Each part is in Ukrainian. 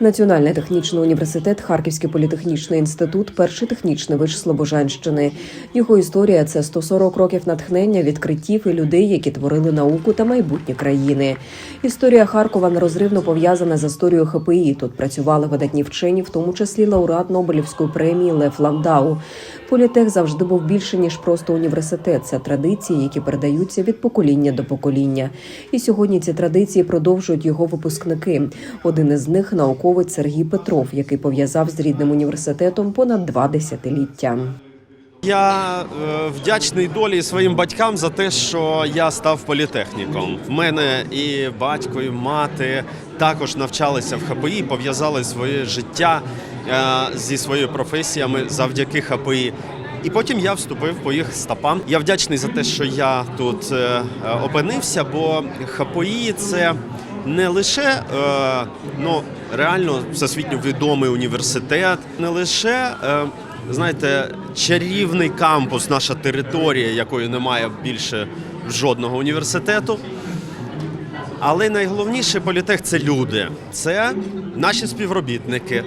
Національний технічний університет, Харківський політехнічний інститут, перший технічний виш Слобожанщини. Його історія це 140 років натхнення, відкриттів і людей, які творили науку та майбутнє країни. Історія Харкова нерозривно пов'язана з історією ХПІ. Тут працювали видатні вчені, в тому числі лауреат Нобелівської премії Лев Ландау. Політех завжди був більше ніж просто університет. Це традиції, які передаються від покоління до покоління. І сьогодні ці традиції продовжують його випускники. Один із них науковець Сергій Петров, який пов'язав з рідним університетом понад два десятиліття. Я е, вдячний долі своїм батькам за те, що я став політехніком. В мене і батько, і мати також навчалися в ХПІ, пов'язали своє життя е, зі своїми професіями завдяки ХПІ. І потім я вступив по їх стопам. Я вдячний за те, що я тут е, опинився, бо ХПІ це не лише е, ну, реально всесвітньо відомий університет, не лише. Е, знаєте, чарівний кампус, наша територія, якої немає більше жодного університету. Але найголовніше політех це люди, це наші співробітники,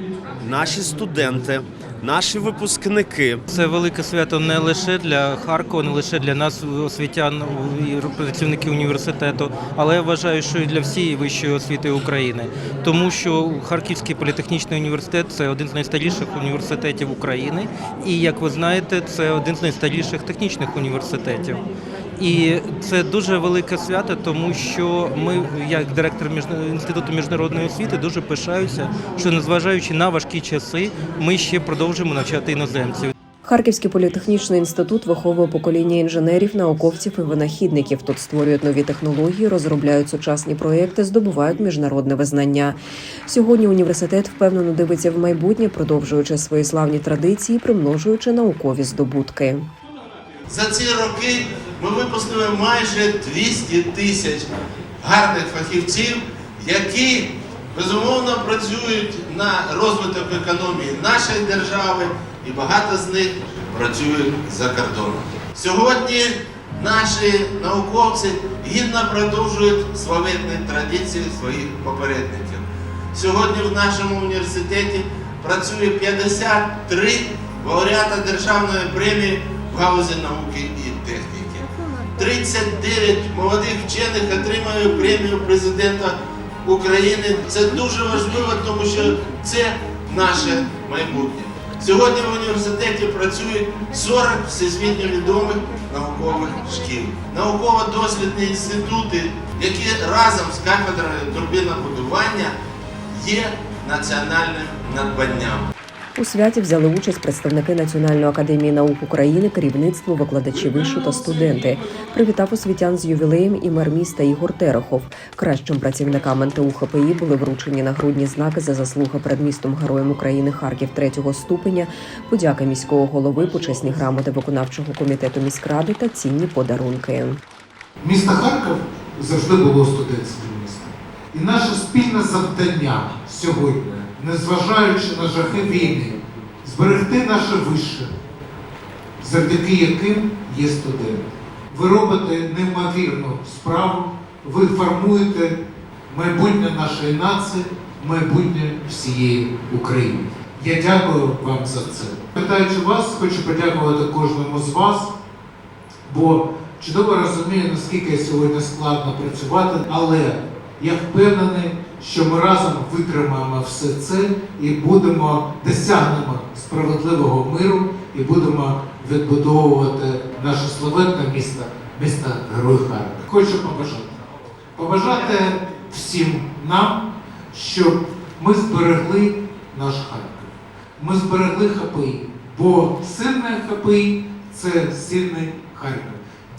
наші студенти, наші випускники. Це велике свято не лише для Харкова, не лише для нас, освітян і працівників університету, але я вважаю, що і для всієї вищої освіти України, тому що Харківський політехнічний університет це один з найстаріших університетів України, і як ви знаєте, це один з найстаріших технічних університетів. І це дуже велике свято, тому що ми, як директор Міжна- інституту міжнародної освіти, дуже пишаюся, що незважаючи на важкі часи, ми ще продовжуємо навчати іноземців. Харківський політехнічний інститут виховує покоління інженерів, науковців і винахідників. Тут створюють нові технології, розробляють сучасні проекти, здобувають міжнародне визнання. Сьогодні університет впевнено дивиться в майбутнє, продовжуючи свої славні традиції, примножуючи наукові здобутки. За ці роки ми випустили майже 200 тисяч гарних фахівців, які безумовно працюють на розвиток економії нашої держави, і багато з них працюють за кордоном. Сьогодні наші науковці гідно продовжують славетні традиції своїх попередників. Сьогодні в нашому університеті працює 53 лауреата державної премії в галузі науки і техніки. 39 молодих вчених отримує премію президента України. Це дуже важливо, тому що це наше майбутнє. Сьогодні в університеті працюють 40 всесвітньо відомих наукових шкіл, науково-дослідні інститути, які разом з кафедрою турбінобудування є національним надбанням. У святі взяли участь представники Національної академії наук України, керівництво, викладачі вишу та студенти. Привітав освітян з ювілеєм і мер міста Ігор Терехов. Кращим працівникам НТУ ХПІ були вручені нагрудні знаки за заслуги перед містом Героєм України Харків третього ступеня, подяка міського голови, почесні грамоти виконавчого комітету міськради та цінні подарунки. Місто Харків завжди було студентським. І наше спільне завдання сьогодні, незважаючи на жахи війни, зберегти наше вище, завдяки яким є студенти. Ви робите неймовірну справу, ви формуєте майбутнє нашої нації, майбутнє всієї України. Я дякую вам за це. Питаючи вас, хочу подякувати кожному з вас, бо чудово розумію, наскільки сьогодні складно працювати, але я впевнений, що ми разом витримаємо все це і будемо досягнемо справедливого миру і будемо відбудовувати наше славетне місто, місто Герой Харків. Хочу побажати. Побажати всім нам, щоб ми зберегли наш Харків. Ми зберегли ХПІ, бо сильне ХПІ це сильний Харків.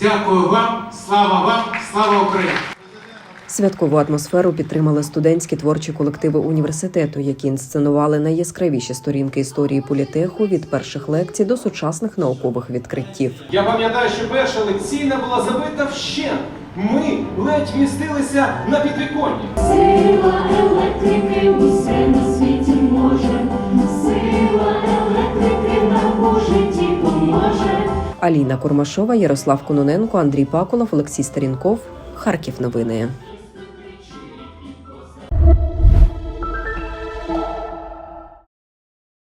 Дякую вам, слава вам, слава Україні! Святкову атмосферу підтримали студентські творчі колективи університету, які інсценували найяскравіші сторінки історії політеху від перших лекцій до сучасних наукових відкриттів. Я пам'ятаю, що перша лекційна була забита вщент. Ми ледь вмістилися на підвіконні. Сила електрики усе на світі може, сила електрики нам у житті поможе. Аліна Курмашова, Ярослав Кононенко, Андрій Паколов, Олексій Старінков. Харків новини.